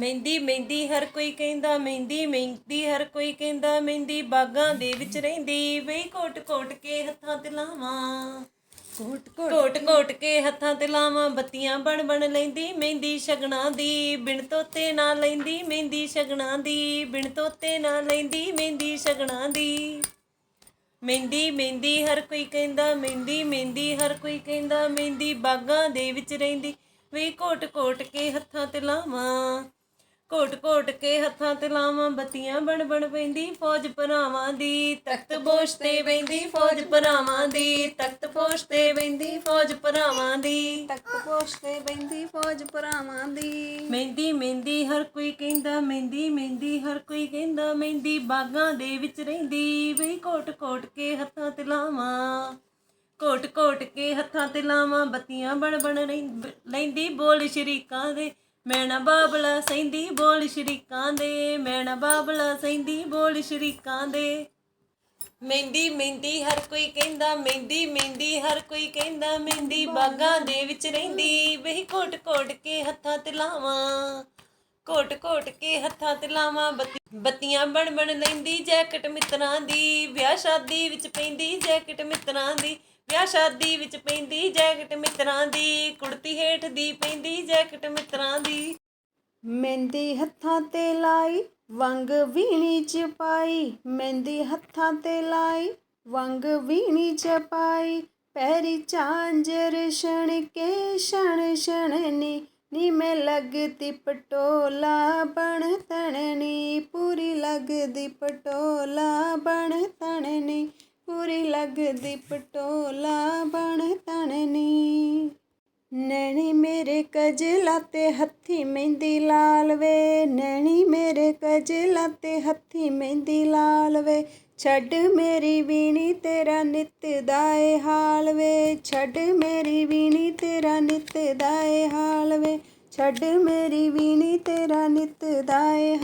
ਮਹਿੰਦੀ ਮਹਿੰਦੀ ਹਰ ਕੋਈ ਕਹਿੰਦਾ ਮਹਿੰਦੀ ਮਹਿੰਦੀ ਹਰ ਕੋਈ ਕਹਿੰਦਾ ਮਹਿੰਦੀ ਬਾਗਾਂ ਦੇ ਵਿੱਚ ਰਹਿੰਦੀ। ਵੇ ਕੋਟ ਕੋਟ ਕੇ ਹੱਥਾਂ ਤੇ ਲਾਵਾਂ। ਕੋਟ ਕੋਟ ਕੋਟ ਕੇ ਹੱਥਾਂ ਤੇ ਲਾਵਾਂ ਬੱਤੀਆਂ ਬਣ ਬਣ ਲੈਂਦੀ ਮਹਿੰਦੀ ਸ਼ਗਣਾ ਦੀ ਬਿਨ ਤੋਤੇ ਨਾ ਲੈਂਦੀ ਮਹਿੰਦੀ ਸ਼ਗਣਾ ਦੀ ਬਿਨ ਤੋਤੇ ਨਾ ਲੈਂਦੀ ਮਹਿੰਦੀ ਸ਼ਗਣਾ ਦੀ। ਮਹਿੰਦੀ ਮਹਿੰਦੀ ਹਰ ਕੋਈ ਕਹਿੰਦਾ ਮਹਿੰਦੀ ਮਹਿੰਦੀ ਹਰ ਕੋਈ ਕਹਿੰਦਾ ਮਹਿੰਦੀ ਬਾਗਾਂ ਦੇ ਵਿੱਚ ਰਹਿੰਦੀ। ਵੇ ਕੋਟ ਕੋਟ ਕੇ ਹੱਥਾਂ ਤੇ ਲਾਵਾਂ। ਕੋਟ ਕੋਟ ਕੇ ਹੱਥਾਂ ਤੇ ਲਾਵਾਂ ਬੱਤੀਆਂ ਬਣ ਬਣ ਪੈਂਦੀ ਫੌਜ ਭਰਾਵਾਂ ਦੀ ਤਖਤ ਬੋਸ਼ ਤੇ ਬੈਂਦੀ ਫੌਜ ਭਰਾਵਾਂ ਦੀ ਤਖਤ ਬੋਸ਼ ਤੇ ਬੈਂਦੀ ਫੌਜ ਭਰਾਵਾਂ ਦੀ ਤੱਕ ਪੋਸਤੇ ਬੈਂਦੀ ਫੌਜ ਭਰਾਵਾਂ ਦੀ। ਮਹਿੰਦੀ ਮਹਿੰਦੀ ਹਰ ਕੋਈ ਕਹਿੰਦਾ ਮਹਿੰਦੀ ਮਹਿੰਦੀ ਹਰ ਕੋਈ ਕਹਿੰਦਾ ਮਹਿੰਦੀ ਬਾਗਾਂ ਦੇ ਵਿੱਚ ਰਹਿੰਦੀ। ਵੇ ਕੋਟ ਕੋਟ ਕੇ ਹੱਥਾਂ ਤੇ ਲਾਵਾਂ ਕੋਟ ਕੋਟ ਕੇ ਹੱਥਾਂ ਤੇ ਲਾਵਾਂ ਬੱਤੀਆਂ ਬਣ ਬਣ ਰਹਿੰ- ਲੈਂਦੀ ਬੋਲ ਸ਼ਰੀਕਾਂ ਦੇ। ਮੈਂ ਨਾ ਬਾਬਲਾ ਸੈਂਦੀ ਬੋਲ ਸ਼ਰੀਕਾਂ ਦੇ ਮੈਂ ਨਾ ਬਾਬਲਾ ਸੈਂਦੀ ਬੋਲ ਸ਼ਰੀਕਾਂ ਦੇ। ਮਹਿੰਦੀ ਮਹਿੰਦੀ ਹਰ ਕੋਈ ਕਹਿੰਦਾ, ਮਹਿੰਦੀ ਮਹਿੰਦੀ ਹਰ ਕੋਈ ਕਹਿੰਦਾ, ਮਹਿੰਦੀ ਬਾਗਾਂ ਦੇ ਵਿੱਚ ਰਹਿੰਦੀ। ਬਈ ਕੋਟ ਕੋਟ ਕੇ ਹੱਥਾਂ ਤੇ ਲਾਵਾਂ ਕੋਟ ਕੋਟ ਕੇ ਹੱਥਾਂ ਤੇ ਲਾਵਾਂ। ਬੱਤੀਆਂ ਬਣ ਬਣ ਲੈਂਦੀ ਜੈਕਟ ਮਿੱਤਰਾਂ ਦੀ, ਵਿਆਹ ਸ਼ਾਦੀ ਵਿੱਚ ਪੈਂਦੀ ਜੈਕਟ ਮਿੱਤਰਾਂ ਦੀ। ਵਿਆਹ ਸ਼ਾਦੀ ਵਿੱਚ ਪੈਂਦੀ ਜੈਕਟ ਮਿੱਤਰਾਂ ਦੀ, ਕੁੜਤੀ ਹੇਠ ਦੀ ਪੈਂਦੀ ਜੈਕਟ ਮਿੱਤਰਾਂ ਦੀ। ਮਹਿੰਦੀ ਹੱਥਾਂ ਤੇ ਲਾਈ, ਵੰਗ ਵੀਣੀ ਚ ਪਾਈ। ਮਹਿੰਦੀ ਹੱਥਾਂ ਤੇ ਲਾਈ, ਵੰਗ ਵੀਣੀ ਚ ਪਾਈ। ਪੈਰੀ ਚਾਂਜਰ ਛਣ ਕੇ ਛਣ ਛਣਨੀ ਨੀ ਮੈਂ ਲੱਗਦੀ ਪਟੋਲਾ ਬਣ ਤਣਨੀ। ਪੂਰੀ ਲੱਗਦੀ ਪਟੋਲਾ ਬਣ ਤਣਨੀ। ਪੂਰੀ ਲੱਗਦੀ ਪਟੋਲਾ ਬਣ ਤਣਨੀ। ਨੈਣੀ ਮੇਰੇ ਕਜਲਾ ਤੇ ਹੱਥੀ ਮਹਿੰਦੀ ਲਾਲ ਵੇ। ਨੈਣੀ ਮੇਰੇ ਕਜਲਾ ਤੇ ਹੱਥੀ ਮਹਿੰਦੀ ਲਾਲ ਵੇ। ਛੱਡ ਮੇਰੀ ਵੀਣੀ, ਤੇਰਾ ਨਿਤ ਦਾ ਏ ਹਾਲ ਵੇ। ਛੱਡ ਮੇਰੀ ਵੀਣੀ, ਤੇਰਾ ਨਿਤ ਦਾ ਏ ਹਾਲ ਵੇ। ਛੱਡ ਮੇਰੀ ਵੀਣੀ, ਤੇਰਾ ਨਿਤ ਦਾ ਏ